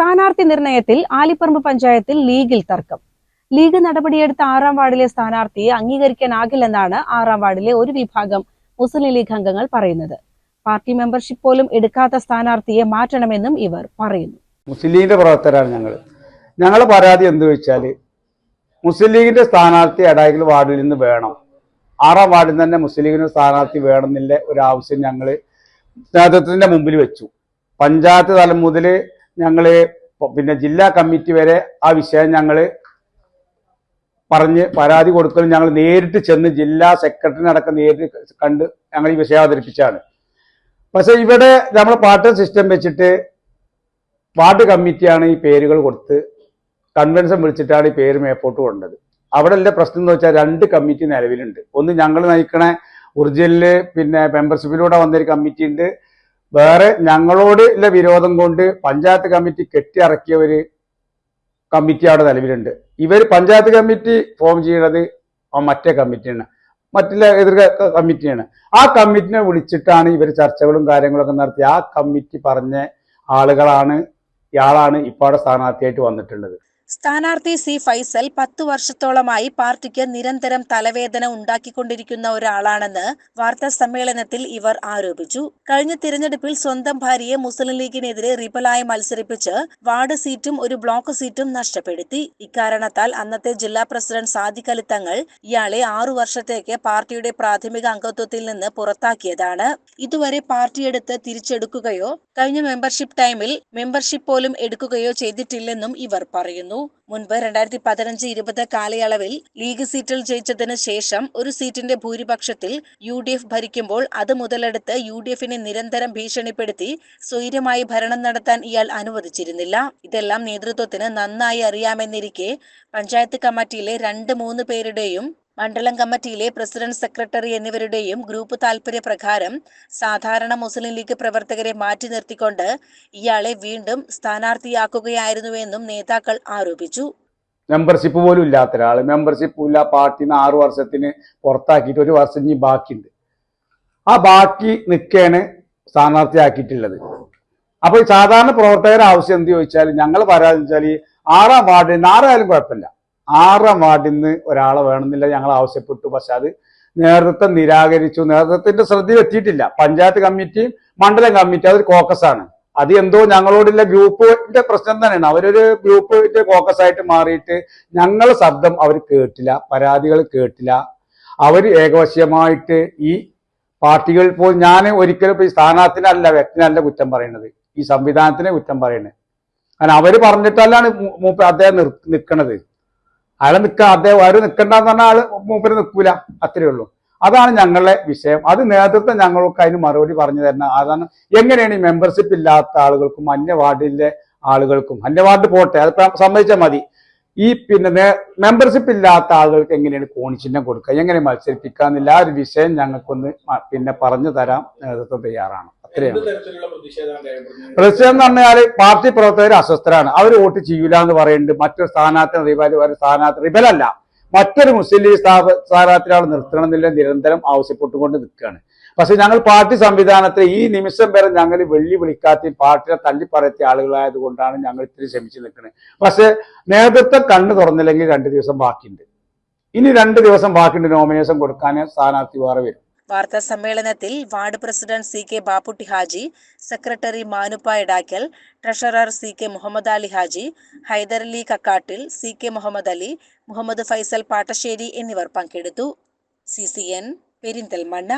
സ്ഥാനാർത്ഥി നിർണയത്തിൽ ആലിപ്പറമ്പ് പഞ്ചായത്തിൽ ലീഗിൽ തർക്കം. ലീഗ് നടപടിയെടുത്ത ആറാം വാർഡിലെ സ്ഥാനാർത്ഥിയെ അംഗീകരിക്കാനാകില്ലെന്നാണ് ആറാം വാർഡിലെ ഒരു വിഭാഗം മുസ്ലിം ലീഗ് അംഗങ്ങൾ പറയുന്നത്. പാർട്ടി മെമ്പർഷിപ്പ് പോലും എടുക്കാത്ത സ്ഥാനാർത്ഥിയെ മാറ്റണമെന്നും ഇവർ പറയുന്നു. മുസ്ലിം ലീഗിന്റെ പ്രവർത്തകരാണ് ഞങ്ങൾ ഞങ്ങളെ പരാതി എന്ത് വെച്ചാൽ മുസ്ലിം ലീഗിന്റെ സ്ഥാനാർത്ഥി എടായിക്കൽ വാർഡിൽ നിന്ന് വേണം. ആറാം വാർഡിൽ തന്നെ മുസ്ലിം ലീഗിന്റെ സ്ഥാനാർത്ഥി വേണമെന്നില്ല ഒരു ആവശ്യം ഞങ്ങൾ നേതൃത്വത്തിന്റെ മുമ്പിൽ വെച്ചു. പഞ്ചായത്ത് തലം മുതൽ ഞങ്ങൾ പിന്നെ ജില്ലാ കമ്മിറ്റി വരെ ആ വിഷയം ഞങ്ങൾ പറഞ്ഞ് പരാതി കൊടുക്കലും ഞങ്ങൾ നേരിട്ട് ചെന്ന് ജില്ലാ സെക്രട്ടറിനടക്കം നേരിട്ട് കണ്ട് ഞങ്ങൾ ഈ വിഷയം അവതരിപ്പിച്ചാണ്. പക്ഷെ ഇവിടെ നമ്മൾ പാർട്ടി സിസ്റ്റം വെച്ചിട്ട് വാർഡ് കമ്മിറ്റിയാണ് ഈ പേരുകൾ കൊടുത്ത് കൺവെൻഷൻ വിളിച്ചിട്ടാണ് ഈ പേര് മേപ്പോട്ട് കൊണ്ടത്. അവിടെ ഉള്ള പ്രശ്നം എന്ന് വെച്ചാൽ രണ്ട് കമ്മിറ്റി നിലവിലുണ്ട്. ഒന്ന് ഞങ്ങൾ നയിക്കണ ഒറിജിനൽ പിന്നെ മെമ്പർഷിപ്പിലൂടെ വന്നൊരു കമ്മിറ്റി ഉണ്ട് വേറെ ഞങ്ങളോട് ഉള്ള വിരോധം കൊണ്ട് പഞ്ചായത്ത് കമ്മിറ്റി കെട്ടിയിറക്കിയ ഒരു കമ്മിറ്റി അവിടെ നിലവിലുണ്ട്. ഇവർ പഞ്ചായത്ത് കമ്മിറ്റി ഫോം ചെയ്യണത് മറ്റേ കമ്മിറ്റിയാണ്. മറ്റുള്ള എതിർ കമ്മിറ്റിയാണ്. ആ കമ്മിറ്റിനെ വിളിച്ചിട്ടാണ് ഇവർ ചർച്ചകളും കാര്യങ്ങളൊക്കെ നടത്തി ആ കമ്മിറ്റി പറഞ്ഞ ആളുകളാണ് ഇയാളാണ് ഇപ്പോൾ സ്ഥാനാർത്ഥിയായിട്ട് വന്നിട്ടുള്ളത്. സ്ഥാനാർത്ഥി സി ഫൈസൽ പത്തു വർഷത്തോളമായി പാർട്ടിക്ക് നിരന്തരം തലവേദന ഉണ്ടാക്കിക്കൊണ്ടിരിക്കുന്ന ഒരാളാണെന്ന് വാർത്താ സമ്മേളനത്തിൽ ഇവർ ആരോപിച്ചു. കഴിഞ്ഞ തിരഞ്ഞെടുപ്പിൽ സ്വന്തം ഭാര്യയെ മുസ്ലിം ലീഗിനെതിരെ റിബലായി മത്സരിപ്പിച്ച് വാർഡ് സീറ്റും ഒരു ബ്ലോക്ക് സീറ്റും നഷ്ടപ്പെടുത്തി. ഇക്കാരണത്താൽ അന്നത്തെ ജില്ലാ പ്രസിഡന്റ് സാദിഖ് തങ്ങൾ ഇയാളെ ആറു വർഷത്തേക്ക് പാർട്ടിയുടെ പ്രാഥമിക അംഗത്വത്തിൽ നിന്ന് പുറത്താക്കിയതാണ്. ഇതുവരെ പാർട്ടിയെടുത്ത് തിരിച്ചെടുക്കുകയോ കഴിഞ്ഞ മെമ്പർഷിപ്പ് ടൈമിൽ മെമ്പർഷിപ്പ് പോലും എടുക്കുകയോ ചെയ്തിട്ടില്ലെന്നും ഇവർ പറയുന്നു. മുൻപ് രണ്ടായിരത്തി പതിനഞ്ച് ഇരുപത് കാലയളവിൽ ലീഗ് സീറ്റിൽ ജയിച്ചതിന് ശേഷം ഒരു സീറ്റിന്റെ ഭൂരിപക്ഷത്തിൽ യു ഡി എഫ് ഭരിക്കുമ്പോൾ അത് മുതലെടുത്ത് യു ഡി എഫിനെ നിരന്തരം ഭീഷണിപ്പെടുത്തി സ്വൈര്യമായി ഭരണം നടത്താൻ ഇയാൾ അനുവദിച്ചിരുന്നില്ല. ഇതെല്ലാം നേതൃത്വത്തിന് നന്നായി അറിയാമെന്നിരിക്കെ പഞ്ചായത്ത് കമ്മിറ്റിയിലെ രണ്ട് മൂന്ന് പേരുടെയും മണ്ഡലം കമ്മിറ്റിയിലെ പ്രസിഡന്റ് സെക്രട്ടറി എന്നിവരുടെയും ഗ്രൂപ്പ് താൽപര്യ പ്രകാരം സാധാരണ മുസ്ലിം ലീഗ് പ്രവർത്തകരെ മാറ്റി നിർത്തിക്കൊണ്ട് ഇയാളെ വീണ്ടും സ്ഥാനാർത്ഥിയാക്കുകയായിരുന്നുവെന്നും നേതാക്കൾ ആരോപിച്ചു. മെമ്പർഷിപ്പ് പോലും ഇല്ലാത്ത ഒരാൾ. മെമ്പർഷിപ്പ് ഇല്ല പാർട്ടിന്ന് ആറു വർഷത്തിന് പുറത്താക്കിയിട്ട് ഒരു വർഷം ഇനി ബാക്കിയുണ്ട്. ആ ബാക്കി നിൽക്കാണ് സ്ഥാനാർത്ഥിയാക്കിയിട്ടുള്ളത്. അപ്പൊ സാധാരണ പ്രവർത്തകരുടെ ആവശ്യം എന്ത് ചോദിച്ചാൽ ഞങ്ങൾ പരാതി വെച്ചാൽ ആറാം വാർഡിൽ നിന്ന് ആരായാലും കുഴപ്പമില്ല. ആറാം വാർഡിൽ നിന്ന് ഒരാളെ വേണമെന്നില്ല ഞങ്ങൾ ആവശ്യപ്പെട്ടു. പക്ഷെ അത് നേതൃത്വം നിരാകരിച്ചു. നേതൃത്വത്തിന്റെ ശ്രദ്ധയിൽ എത്തിയിട്ടില്ല. പഞ്ചായത്ത് കമ്മിറ്റി മണ്ഡലം കമ്മിറ്റി അതൊരു കോക്കസ് ആണ്. അത് എന്തോ ഞങ്ങളോടുള്ള ഗ്രൂപ്പിന്റെ പ്രശ്നം തന്നെയാണ്. അവരൊരു ഗ്രൂപ്പിന്റെ കോക്കസ് ആയിട്ട് മാറിയിട്ട് ഞങ്ങൾ ശബ്ദം അവർ കേട്ടില്ല പരാതികൾ കേട്ടില്ല. അവർ ഏകവശീയമായിട്ട് ഈ പാർട്ടികൾ ഇപ്പോൾ ഞാൻ ഒരിക്കലും ഇപ്പൊ ഈ സ്ഥാനാർത്ഥിനല്ല വ്യക്തിനല്ല കുറ്റം പറയുന്നത് ഈ സംവിധാനത്തിനെ കുറ്റം പറയുന്നത് കാരണം അവർ പറഞ്ഞിട്ടല്ലാണ് മൂപ്പ അദ്ദേഹം നിർ നിൽക്കണത് അയാളെ നിൽക്ക അദ്ദേഹം നിൽക്കണ്ട നിൽക്കണ്ടെന്ന് പറഞ്ഞാൽ ആൾ മൂപ്പര് നിൽക്കൂല അത്രേ ഉള്ളൂ. അതാണ് ഞങ്ങളുടെ വിഷയം. അത് നേതൃത്വം ഞങ്ങൾക്ക് അതിന് മറുപടി പറഞ്ഞു തരണം അതാണ് എങ്ങനെയാണ് ഈ മെമ്പർഷിപ്പ് ഇല്ലാത്ത ആളുകൾക്കും അന്യ വാർഡിലെ ആളുകൾക്കും അന്യ വാർഡ് പോട്ടെ അത് സമ്മതിച്ചാൽ മതി. ഈ പിന്നെ മെമ്പർഷിപ്പ് ഇല്ലാത്ത ആളുകൾക്ക് എങ്ങനെയാണ് കോണിച്ചിഹ്നം കൊടുക്കുക? എങ്ങനെ മത്സരിപ്പിക്കുക എന്നില്ല ആ ഒരു വിഷയം ഞങ്ങൾക്കൊന്ന് പിന്നെ പറഞ്ഞു തരാം നേതൃത്വം തയ്യാറാണ്. അത്രയാണ്. പ്രതിഷേധം എന്ന് പറഞ്ഞാൽ പാർട്ടി പ്രവർത്തകർ അസ്വസ്ഥരാണ്. അവർ വോട്ട് ചെയ്യൂല എന്ന് പറയുന്നുണ്ട്. മറ്റൊരു സ്ഥാനാർത്ഥി റിബൽ ഒരു സ്ഥാനാർത്ഥി റിബലല്ല മറ്റൊരു മുസ്ലിം ലീഗ് സ്ഥാപ- സ്ഥാനാർത്ഥിയാണ് നിർത്തണം എന്നില്ല നിരന്തരം ആവശ്യപ്പെട്ടുകൊണ്ട് നിൽക്കുകയാണ്. പക്ഷെ ഞങ്ങൾ പാർട്ടി സംവിധാനത്തെ ഈ നിമിഷം വരെ ഞങ്ങൾ വെള്ളി വിളിക്കാത്ത പാർട്ടിയെ തള്ളിപ്പറയത്തിയ ആളുകളായത് കൊണ്ടാണ് ഞങ്ങൾ ഇത്തിരി ശ്രമിച്ചു നിൽക്കുന്നത്. പക്ഷെ നേതൃത്വം കണ്ണു തുറന്നില്ലെങ്കിൽ രണ്ട് ദിവസം ബാക്കിയുണ്ട്. ഇനി രണ്ട് ദിവസം ബാക്കിയുണ്ട് നോമിനേഷൻ കൊടുക്കാൻ സ്ഥാനാർത്ഥി വേറെ വരും. വാർത്താ സമ്മേളനത്തിൽ ward president C K Bapputty Haji secretary Manuppa Edakkal treasurer C K Muhammad Ali Haji Hyderali Kakkattil C K Muhammad Ali Muhammad Faisal Pattasseri എന്നിവർ പങ്കെടുത്തു. C C N Perinthalmanna.